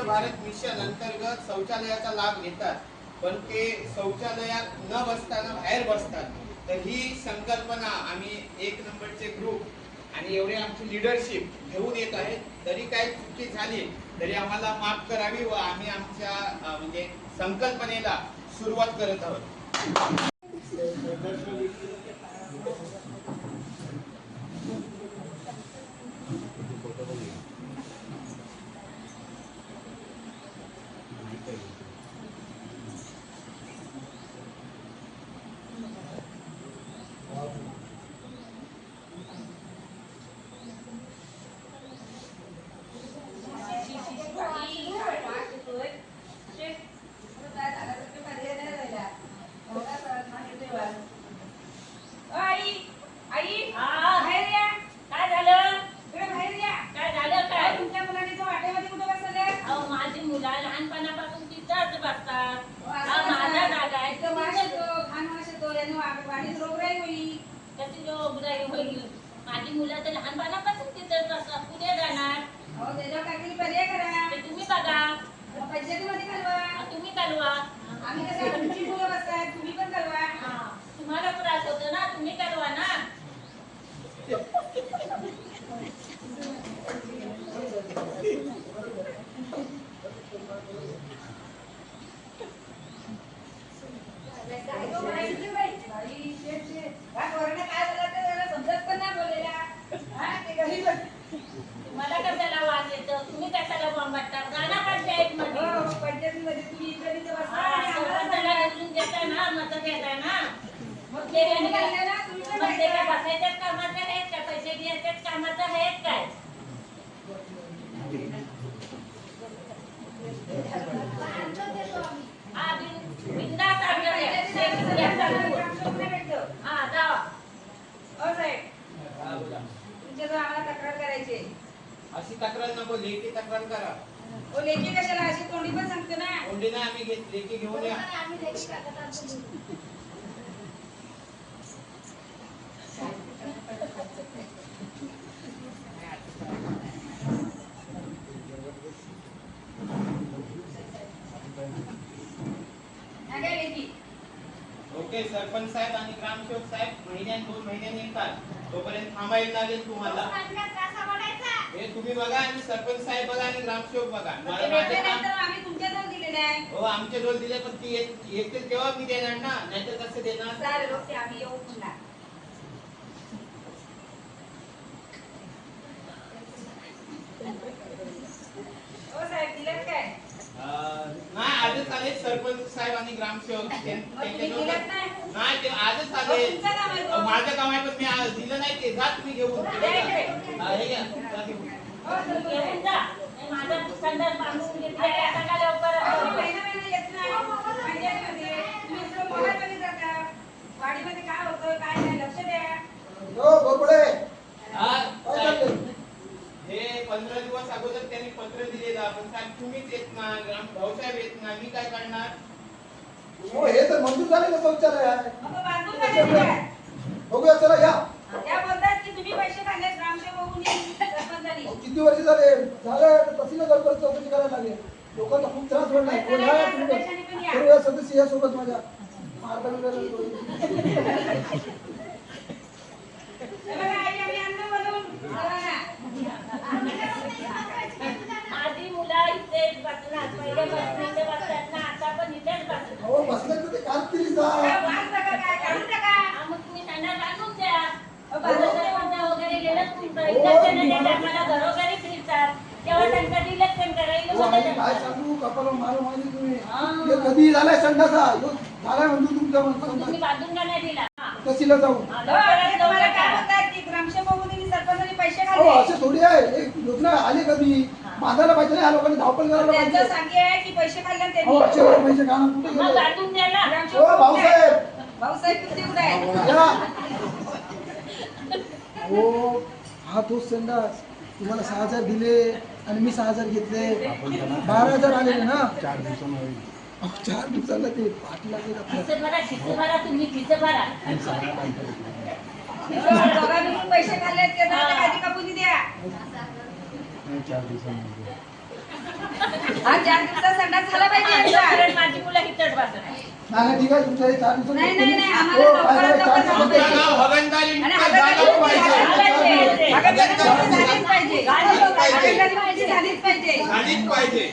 स्वच्छ भारत मिशन अंतर्गत शौचालयाचा लाभ घेतात पण ते शौचालयात न बसताना बाहेर बसतात. तर ही संकल्पना आम्ही एक नंबरचे ग्रुप आणि एवढे आमची लिडरशिप घेऊन येत आहे तरी काही चुकी झाली तरी आम्हाला माफ करावी व आम्ही आमच्या म्हणजे संकल्पनेला सुरुवात करत आहोत आई आई हा. बाहेर या काय झालं इकडे बाहेर या काय झालं काय काय तुमच्या मुलाने तो वाटेमध्ये कुठे बसवले अहो माझी मुलं लहानपणापासून तिथंच बसतात. हा असं माझा? जागा आहे. कशी रोगराई होईल. माझी मुलं तर लहानपणापासून तिथंच बसतात. कुठे जाणार. त्याच्यावर काहीतरी पर्याय करा. ते तुम्ही बघा. हा, तुम्ही कळवा आम्ही कसं तुमची मुलं बसतात तुम्ही पण घालवा. हा, तुम्हाला त्रास होतो ना तुम्ही कळवा ना. मला शेट, त्याला समजत कशाला वास येतो तुम्ही कशाला बॉम्बाटता गाणं पंचायत मध्ये पंचायतीमध्ये तुम्ही इकडे तिथे बसा हा, देता ना मत देता ना मग ते यांनी काय मग ते काय बसायच्याच कामाचं आहेत का पैसे द्यायच्याच कामाचं आहेत काय अशी तक्रार नको लेखी तक्रार करा. हो लेखी कशाला? अशी तोंडी पण सांगते ना. कोंडीने आम्ही घेत लेखी घेऊन या हा काय लेखी ओके सरपंच साहेब आणि ग्रामसेवक साहेब महिन्यात दोन महिन्यांनी येतात तोपर्यंत थांबायला लागेल तुम्हाला. हे तुम्ही बघा आणि सरपंच साहेब बघा आणि ग्रामसेवक बघा. मला माझं काम हो आमचे रोल दिले पण ती येत- येतील तेव्हा मी देणार ना? नाहीतर कसं देणार चालेल ओके आम्ही येऊ पुन्हा हो साहेब दिलेत काय अं, नाही आजच आले सरपंच साहेब आणि ग्रामसेवक नाही? नाही ते आजच हो, आले. माझं काम आहे पण मी आज दिलं नाही ते जा तुम्ही घेऊन. हे. हा, हे घ्या. हो हे माझा बांधून आता लवकर हो हा? हे पंधरा दिवस अगोदर त्यांनी पत्र दिलेलं. पण साहेब तुम्हीच येत ना ग्राम भाऊसाहेब येत ना मी काय करणार? हो हे तर मंजूर झालेलं शौचालय? आहे? बघूया चला या. त्या बोलतात की तुम्ही पैसे काढले ग्रामसेवकांनी सरपंचानी अहो, किती वर्ष झाले? झालं तहसील गडबड चौकशी करायला लागेल. लोकांना खूप त्रास या. सदस्य या सोबत माझ्या. हे ना. माझी मुलं इथेच बसणार. अहो बसलं तर ते जा. हा, संडास बांधून द्या. अहो, करायला अहो, आम्ही मदत काय. सांगू? कपाला मारू मारी तुम्ही. हा. हे कधी झालाय संडासा? ह्यो झालाय म्हणतो तुमचा मग संडास. हा. तहसीलला जाऊ हा, हो, अहो असे थोडी आहे. एक योजना आली कधी? बांधायला पाहिजे ना या लोकांनी धावपळ करायला पाहिजे. सांगे आहे की पैसे काढले अहो त्यांनी असे वर पैसे काढा कुठे मग गेले? बांधून द्या ना हो ग्रामसेवक भाऊसाहेब. भाऊसाहेब तुमचे कुठे आहे या. हो हा तोच संडास तुम्हाला सहा हजार दिले आणि मी सहा हजार घेतले. बारा हजार आलेले ना? चार दिवसांना चार दिवसाला ते पाठ लागले खिस्से भरा खिस्से भरा तुम्ही खिस्से भरा. दोघांनी पण पैसे ते कापून द्या. हा चार संडास झाला पाहिजे यांचा. माझी मुलं नाही ठीक आहे हे चार नाही, आम्हाला लवकरात लवकर नाव आणि मुक्त झालं पाहिजे पाहिजे. झालीच पाहिजे झालीच पाहिजे. झालीच पाहिजे झालीच पाहिजे